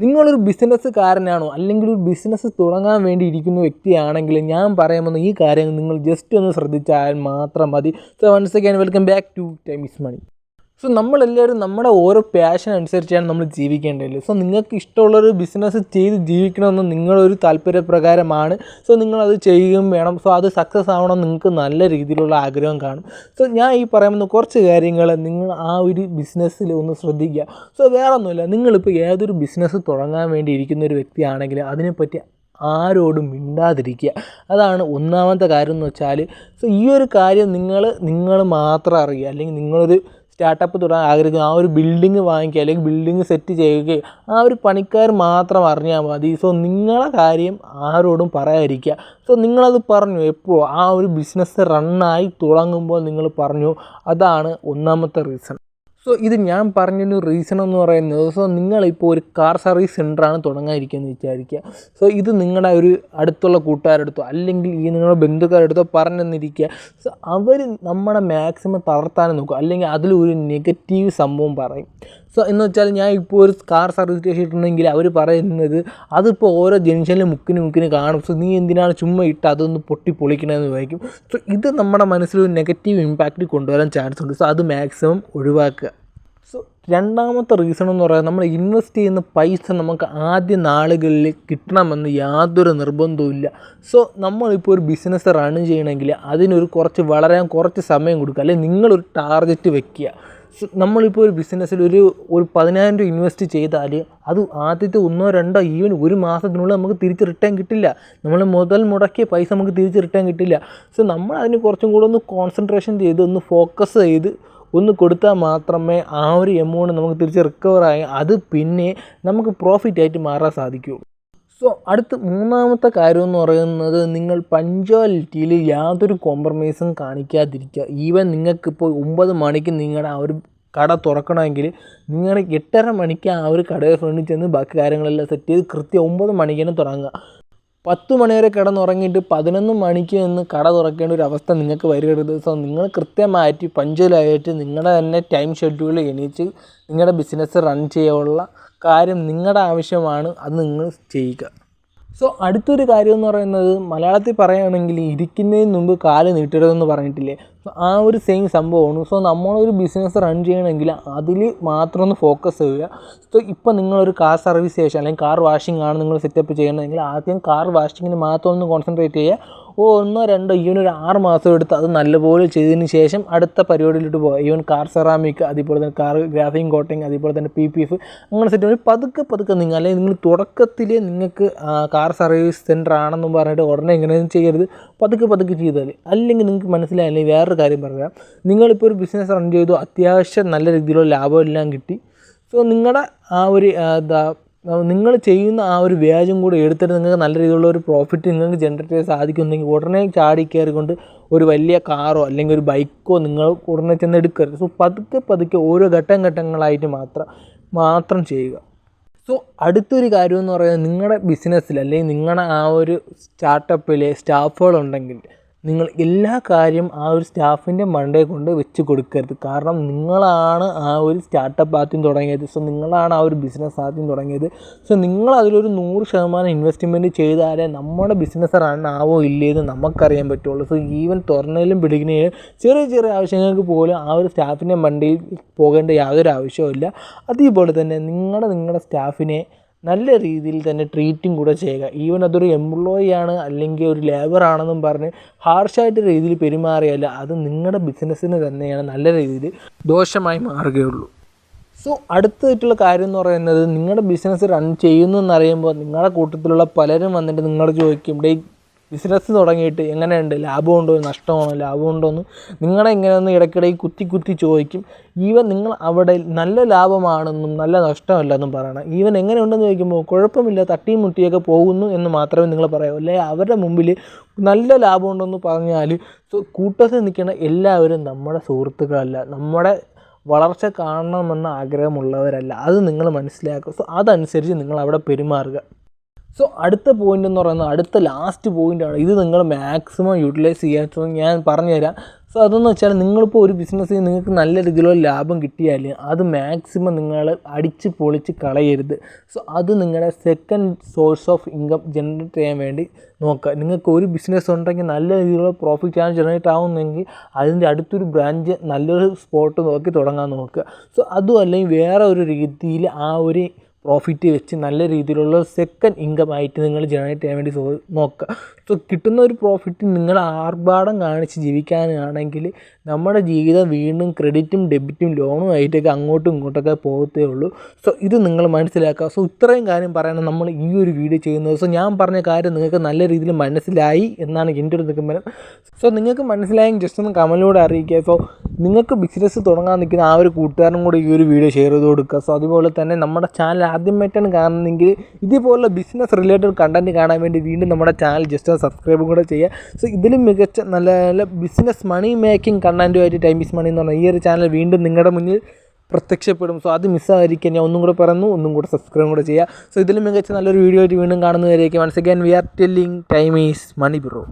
നിങ്ങളൊരു ബിസിനസ്സുകാരനാണോ അല്ലെങ്കിൽ ഒരു ബിസിനസ് തുടങ്ങാൻ വേണ്ടി ഇരിക്കുന്ന വ്യക്തിയാണെങ്കിൽ ഞാൻ പറയാമെന്ന് ഈ കാര്യങ്ങൾ നിങ്ങൾ ജസ്റ്റ് ഒന്ന് ശ്രദ്ധിച്ചാൽ മാത്രം മതി. So once again welcome back to time is money so നമ്മളെല്ലാവരും നമ്മുടെ ഓരോ പാഷൻ അനുസരിച്ചാണ് നമ്മൾ ജീവിക്കേണ്ടത്. സോ നിങ്ങൾക്ക് ഇഷ്ടമുള്ളൊരു ബിസിനസ് ചെയ്ത് ജീവിക്കണമെന്ന് നിങ്ങളൊരു താല്പര്യപ്രകാരമാണ്. സോ നിങ്ങളത് ചെയ്യുകയും വേണം. സോ അത് സക്സസ് ആവണം നിങ്ങൾക്ക് നല്ല രീതിയിലുള്ള ആഗ്രഹം കാണും. സോ ഞാൻ ഈ പറയുന്ന കുറച്ച് കാര്യങ്ങൾ നിങ്ങൾ ആ ഒരു ബിസിനസ്സിൽ ഒന്ന് ശ്രദ്ധിക്കുക. സോ വേറെ ഒന്നുമില്ല നിങ്ങളിപ്പോൾ ഏതൊരു ബിസിനസ് തുടങ്ങാൻ വേണ്ടി ഇരിക്കുന്ന ഒരു വ്യക്തിയാണെങ്കിൽ അതിനെപ്പറ്റി ആരോടും മിണ്ടാതിരിക്കുക. അതാണ് ഒന്നാമത്തെ കാര്യം എന്ന് വെച്ചാൽ സോ ഈ ഒരു കാര്യം നിങ്ങൾ നിങ്ങൾ മാത്രം അറിയുക. അല്ലെങ്കിൽ നിങ്ങളൊരു സ്റ്റാർട്ടപ്പ് തുടങ്ങാൻ ആഗ്രഹിക്കുന്ന ആ ഒരു ബിൽഡിങ് വാങ്ങിക്കുക അല്ലെങ്കിൽ ബിൽഡിങ് സെറ്റ് ചെയ്യുകയും ആ ഒരു പണിക്കാർ മാത്രം അറിഞ്ഞാൽ മതി. സോ നിങ്ങളെ കാര്യം ആരോടും പറയാതിരിക്കുക. സോ നിങ്ങളത് പറഞ്ഞു. എപ്പോൾ ആ ഒരു ബിസിനസ് റണ്ണായി തുടങ്ങുമ്പോൾ നിങ്ങൾ പറഞ്ഞു. അതാണ് ഒന്നാമത്തെ റീസൺ സോ ഇത് ഞാൻ പറഞ്ഞൊരു റീസൺ എന്ന് പറയുന്നത് സോ നിങ്ങളിപ്പോൾ ഒരു കാർ സർവീസ് സെന്ററാണ് തുടങ്ങാതിരിക്കുന്നത് വിചാരിക്കുക. സോ ഇത് നിങ്ങളുടെ ഒരു അടുത്തുള്ള കൂട്ടുകാരെടുത്തോ അല്ലെങ്കിൽ ഈ നിങ്ങളുടെ ബന്ധുക്കാരെടുത്തോ പറഞ്ഞെന്നിരിക്കുക സോ അവർ നമ്മളെ മാക്സിമം തളർത്താനും നോക്കും. അല്ലെങ്കിൽ അതിലൊരു നെഗറ്റീവ് സംഭവം പറയും. സോ എന്ന് വെച്ചാൽ ഞാൻ ഇപ്പോൾ ഒരു കാർ സർവീസ് സ്റ്റേഷൻ ഇട്ടുണ്ടെങ്കിൽ അവർ പറയുന്നത് അതിപ്പോൾ ഓരോ ജംഗ്ഷനിലും മുക്കിന് മുക്കിന് കാണും. സോ നീ എന്തിനാണ് ചുമ്മാ ഇട്ട് അതൊന്ന് പൊട്ടി പൊളിക്കണമെന്ന് വായിക്കും സോ ഇത് നമ്മുടെ മനസ്സിലൊരു നെഗറ്റീവ് ഇമ്പാക്റ്റ് കൊണ്ടുവരാൻ ചാൻസ് ഉണ്ട്. സോ അത് മാക്സിമം ഒഴിവാക്കുക. സോ രണ്ടാമത്തെ റീസൺ എന്ന് പറയുന്നത് നമ്മൾ ഇൻവെസ്റ്റ് ചെയ്യുന്ന പൈസ നമുക്ക് ആദ്യ നാളുകളിൽ കിട്ടണമെന്ന് യാതൊരു നിർബന്ധവും ഇല്ല. സോ നമ്മളിപ്പോൾ ഒരു ബിസിനസ് റൺ ചെയ്യണമെങ്കിൽ അതിനൊരു കുറച്ച് വളരാൻ കുറച്ച് സമയം കൊടുക്കുക. അല്ലെങ്കിൽ നിങ്ങളൊരു ടാർഗറ്റ് വെക്കുക. സോ നമ്മളിപ്പോൾ ഒരു ബിസിനസ്സിൽ ഒരു ഒരു പതിനായിരം രൂപ ഇൻവെസ്റ്റ് ചെയ്താൽ അത് ആദ്യത്തെ ഒന്നോ രണ്ടോ ഈവൻ ഒരു മാസത്തിനുള്ളിൽ നമുക്ക് തിരിച്ച് റിട്ടേൺ കിട്ടില്ല. നമ്മൾ മുതൽ മുടക്കിയ പൈസ നമുക്ക് തിരിച്ച് റിട്ടേൺ കിട്ടില്ല. സോ നമ്മൾ അതിന് കുറച്ചും കൂടെ ഒന്ന് കോൺസെൻട്രേഷൻ ചെയ്ത് ഒന്ന് ഫോക്കസ് ചെയ്ത് ഒന്ന് കൊടുത്താൽ മാത്രമേ ആ ഒരു എമൗണ്ട് നമുക്ക് തിരിച്ച് റിക്കവറായി അത് പിന്നെ നമുക്ക് പ്രോഫിറ്റ് ആയിട്ട് മാറാൻ സാധിക്കുകയുള്ളൂ സോ അടുത്ത മൂന്നാമത്തെ കാര്യം എന്ന് പറയുന്നത് നിങ്ങൾ പഞ്ച്വാലിറ്റിയിൽ യാതൊരു കോംപ്രമൈസും കാണിക്കാതിരിക്കുക. ഈവൻ നിങ്ങൾക്കിപ്പോൾ ഒമ്പത് മണിക്ക് നിങ്ങളുടെ ആ ഒരു കട തുറക്കണമെങ്കിൽ നിങ്ങൾ എട്ടര മണിക്ക് ആ ഒരു കടയുടെ ഫ്രണ്ടിൽ ചെന്ന് ബാക്കി കാര്യങ്ങളെല്ലാം സെറ്റ് ചെയ്ത് കൃത്യം ഒമ്പത് മണിക്ക് തന്നെ തുടങ്ങുക. പത്ത് മണി വരെ കിടന്നുറങ്ങിയിട്ട് പതിനൊന്ന് മണിക്ക് നിന്ന് കട തുറക്കേണ്ട ഒരു അവസ്ഥ നിങ്ങൾക്ക് വരരുത് സോ നിങ്ങൾ കൃത്യമായിട്ട് പഞ്ചലായിട്ട് നിങ്ങളുടെ തന്നെ ടൈം ഷെഡ്യൂൾ എണീച്ച് നിങ്ങളുടെ ബിസിനസ് റൺ ചെയ്യാനുള്ള കാര്യം നിങ്ങളുടെ ആവശ്യമാണ്. അത് നിങ്ങൾ ചെയ്യുക. സോ അടുത്തൊരു കാര്യം എന്ന് പറയുന്നത് മലയാളത്തിൽ പറയുകയാണെങ്കിൽ ഇരിക്കുന്നതിന് മുമ്പ് കാൽ നീട്ടരുതെന്ന് പറഞ്ഞിട്ടില്ലേ? ആ ഒരു സെയിം സംഭവമാണ്. സോ നമ്മളൊരു ബിസിനസ് റൺ ചെയ്യണമെങ്കിൽ അതിൽ മാത്രം ഒന്ന് ഫോക്കസ് ചെയ്യുക. സോ ഇപ്പോൾ നിങ്ങളൊരു കാർ സർവീസ് സ്റ്റേഷൻ അല്ലെങ്കിൽ കാർ വാഷിംഗ് ആണ് നിങ്ങൾ സെറ്റപ്പ് ചെയ്യണമെങ്കിൽ ആദ്യം കാർ വാഷിങ്ങിന് മാത്രം ഒന്ന് കോൺസെൻട്രേറ്റ് ചെയ്യുക. ഓ ഒന്നോ രണ്ടോ ഒരു ആറ് മാസം എടുത്ത് അത് നല്ലപോലെ ചെയ്തതിന് ശേഷം അടുത്ത പരിപാടിയിലോട്ട് പോകുക ഇവൻ കാർ സെറാമിക് അതേപോലെ തന്നെ കാർ ഗ്രാഫിംഗ് കോട്ടിങ് അതേപോലെ തന്നെ പി പി എഫ് അങ്ങനെ സെറ്റ് പതുക്കെ പതുക്കെ നിങ്ങൾ അല്ലെങ്കിൽ നിങ്ങൾ തുടക്കത്തിൽ നിങ്ങൾക്ക് കാർ സർവീസ് സെന്റർ ആണെന്നും പറഞ്ഞിട്ട് ഉടനെ ഇങ്ങനെയൊന്നും ചെയ്യരുത്. പതുക്കെ പതുക്കെ ചെയ്താൽ അല്ലെങ്കിൽ നിങ്ങൾക്ക് മനസ്സിലായില്ലെങ്കിൽ വേറൊരു കാര്യം പറയാം. നിങ്ങളിപ്പോൾ ഒരു ബിസിനസ് റൺ ചെയ്തു അത്യാവശ്യം നല്ല രീതിയിലുള്ള ലാഭം എല്ലാം കിട്ടി. സോ നിങ്ങളുടെ ആ ഒരു എന്താ നിങ്ങൾ ചെയ്യുന്ന ആ ഒരു വ്യാജം കൂടെ എടുത്തിട്ട് നിങ്ങൾക്ക് നല്ല രീതിയിലുള്ള ഒരു പ്രോഫിറ്റ് നിങ്ങൾക്ക് ജനറേറ്റ് ചെയ്യാൻ സാധിക്കുന്നുണ്ടെങ്കിൽ ഉടനെ ചാടി കയറിക്കൊണ്ട് ഒരു വലിയ കാറോ അല്ലെങ്കിൽ ഒരു ബൈക്കോ നിങ്ങൾ ഉടനെ ചെന്ന് എടുക്കരുത്. സോ പതുക്കെ പതുക്കെ ഓരോ ഘട്ടം ഘട്ടങ്ങളായിട്ട് മാത്രം മാത്രം ചെയ്യുക. സോ അടുത്തൊരു കാര്യം എന്ന് പറയുന്നത് നിങ്ങളുടെ ബിസിനസ്സിൽ അല്ലെങ്കിൽ നിങ്ങളുടെ ആ ഒരു സ്റ്റാർട്ടപ്പിലെ സ്റ്റാഫുകളുണ്ടെങ്കിൽ നിങ്ങൾ എല്ലാ കാര്യം ആ ഒരു സ്റ്റാഫിന്റെ മണ്ടേ കൊണ്ട് വെച്ച് കൊടുക്കരുത്. കാരണം നിങ്ങളാണ് ആ ഒരു സ്റ്റാർട്ടപ്പ് ആദ്യം തുടങ്ങിയത്. സോ നിങ്ങളാണ് ആ ഒരു ബിസിനസ് ആദ്യം തുടങ്ങിയത്. സോ നിങ്ങൾ അതിലൊരു നൂറ് ശതമാനം ഇൻവെസ്റ്റ്മെന്റ് ചെയ്താലേ നമ്മുടെ ബിസിനസ് റൺ ആവോ ഇല്ലേ എന്ന് നമുക്കറിയാൻ പറ്റുള്ളൂ. സോ ഈവൻ തുറന്നതിലും പിടിക്കുന്നതിലും ചെറിയ ചെറിയ ആവശ്യങ്ങൾക്ക് പോലും ആ ഒരു സ്റ്റാഫിന്റെ മണ്ടയിൽ പോകേണ്ട യാതൊരു ആവശ്യവുമില്ല. അതേപോലെ തന്നെ നിങ്ങളുടെ നിങ്ങളുടെ സ്റ്റാഫിനെ നല്ല രീതിയിൽ തന്നെ ട്രീറ്റും കൂടെ ചെയ്യുക. ഈവൻ അതൊരു എംപ്ലോയി ആണ് അല്ലെങ്കിൽ ഒരു ലേബർ ആണെന്നും പറഞ്ഞ് ഹാർഷായിട്ട് രീതിയിൽ പെരുമാറിയല്ല അത് നിങ്ങളുടെ ബിസിനസ്സിന് തന്നെയാണ് നല്ല രീതിയിൽ ദോഷമായി മാറുകയുള്ളൂ. സോ അടുത്തായിട്ടുള്ള കാര്യം എന്ന് പറയുന്നത് നിങ്ങളുടെ ബിസിനസ് റൺ ചെയ്യുന്നു എന്നറിയുമ്പോൾ നിങ്ങളുടെ കൂട്ടത്തിലുള്ള പലരും വന്നിട്ട് നിങ്ങളോട് ചോദിക്കും ഡേ ബിസിനസ് തുടങ്ങിയിട്ട് എങ്ങനെയുണ്ട്? ലാഭമുണ്ടോ? നഷ്ടമാണോ? ലാഭമുണ്ടോ എന്ന് നിങ്ങളെ ഇങ്ങനെയൊന്ന് ഇടയ്ക്കിടയിൽ കുത്തി കുത്തി ചോദിക്കും. ഈവൻ നിങ്ങൾ അവിടെ നല്ല ലാഭമാണെന്നും നല്ല നഷ്ടമല്ലെന്നും പറയണം. ഈവൻ എങ്ങനെയുണ്ടെന്ന് ചോദിക്കുമ്പോൾ കുഴപ്പമില്ല തട്ടിയും മുട്ടിയൊക്കെ പോകുന്നു എന്ന് മാത്രമേ നിങ്ങൾ പറയൂ. അല്ലെ? അവരുടെ മുമ്പിൽ നല്ല ലാഭമുണ്ടെന്ന് പറഞ്ഞാൽ കൂട്ടത്തിൽ നിൽക്കുന്ന എല്ലാവരും നമ്മുടെ സുഹൃത്തുക്കളല്ല. നമ്മുടെ വളർച്ച കാണണമെന്ന ആഗ്രഹമുള്ളവരല്ല. അത് നിങ്ങൾ മനസ്സിലാക്കുക. സോ അതനുസരിച്ച് നിങ്ങൾ അവിടെ പെരുമാറുക. സോ അടുത്ത പോയിന്റ് എന്ന് പറയുന്നത് അടുത്ത ലാസ്റ്റ് പോയിന്റാണ് ഇത് നിങ്ങൾ മാക്സിമം യൂട്ടിലൈസ് ചെയ്യാൻ ഞാൻ പറഞ്ഞുതരാം. സോ അതെന്ന് വെച്ചാൽ നിങ്ങളിപ്പോൾ ഒരു ബിസിനസ്സിൽ നിങ്ങൾക്ക് നല്ല രീതിയിലുള്ള ലാഭം കിട്ടിയാൽ അത് മാക്സിമം നിങ്ങൾ അടിച്ച് പൊളിച്ച് കളയരുത്. സോ അത് നിങ്ങളുടെ second source of income generate ചെയ്യാൻ വേണ്ടി നോക്കുക. നിങ്ങൾക്ക് ഒരു ബിസിനസ് ഉണ്ടെങ്കിൽ നല്ല രീതിയിലുള്ള പ്രോഫിറ്റ് ആണ് ജനറേറ്റ് ആവുന്നെങ്കിൽ അതിന്റെ അടുത്തൊരു ബ്രാഞ്ച് നല്ലൊരു സ്പോട്ട് നോക്കി തുടങ്ങാൻ നോക്കുക. സോ അതും അല്ലെങ്കിൽ വേറെ ഒരു രീതിയിൽ ആ ഒരു പ്രോഫിറ്റ് വെച്ച് നല്ല രീതിയിലുള്ള സെക്കൻഡ് ഇൻകം ആയിട്ട് നിങ്ങൾ ജനറേറ്റ് ചെയ്യാൻ വേണ്ടി നോക്കുക സോ കിട്ടുന്ന ഒരു പ്രോഫിറ്റ് നിങ്ങൾ ആർഭാടം കാണിച്ച് ജീവിക്കാനാണെങ്കിൽ നമ്മുടെ ജീവിതം വീണ്ടും ക്രെഡിറ്റും ഡെബിറ്റും ലോണും ആയിട്ടൊക്കെ അങ്ങോട്ടും ഇങ്ങോട്ടൊക്കെ പോകത്തേ ഉള്ളൂ. സോ ഇത് നിങ്ങൾ മനസ്സിലാക്കുക. സോ ഇത്രയും കാര്യം പറയണം നമ്മൾ ഈ ഒരു വീഡിയോ ചെയ്യുന്നത്. സോ ഞാൻ പറഞ്ഞ കാര്യം നിങ്ങൾക്ക് നല്ല രീതിയിൽ മനസ്സിലായി എന്നാണ് എന്റെ ഒരു നിഗമനം. സോ നിങ്ങൾക്ക് മനസ്സിലായെങ്കിൽ ജസ്റ്റ് ഒന്ന് കമലിലൂടെ അറിയിക്കുക. സോ നിങ്ങൾക്ക് ബിസിനസ് തുടങ്ങാൻ നിൽക്കുന്ന ആ ഒരു കൂട്ടുകാരനും കൂടെ ഈ ഒരു വീഡിയോ ഷെയർ ചെയ്ത് കൊടുക്കുക. സോ അതുപോലെ തന്നെ നമ്മുടെ ചാനൽ ആദ്യമായിട്ടാണ് കാണുന്നതെങ്കിൽ ഇതുപോലുള്ള ബിസിനസ് റിലേറ്റഡ് കണ്ടന്റ് കാണാൻ വേണ്ടി വീണ്ടും നമ്മുടെ ചാനൽ ജസ്റ്റ് സബ്സ്ക്രൈബും കൂടെ ചെയ്യുക. സോ ഇതിലും മികച്ച നല്ല നല്ല ബിസിനസ് മണി മേക്കിംഗ് കണ്ടന്റുമായിട്ട് ടൈം ഈസ് മണി എന്ന് പറഞ്ഞാൽ ഈ ഒരു ചാനൽ വീണ്ടും നിങ്ങളുടെ മുന്നിൽ പ്രത്യക്ഷപ്പെടും. സോ അത് മിസ്സായിരിക്കാൻ ഞാൻ ഒന്നും കൂടെ പറയുന്നു. ഒന്നും കൂടെ സബ്സ്ക്രൈബ് കൂടെ ചെയ്യുക. സോ ഇതിലും മികച്ച നല്ലൊരു വീഡിയോ ആയിട്ട് വീണ്ടും കാണുന്നവരേക്ക് once again we are telling time is money bro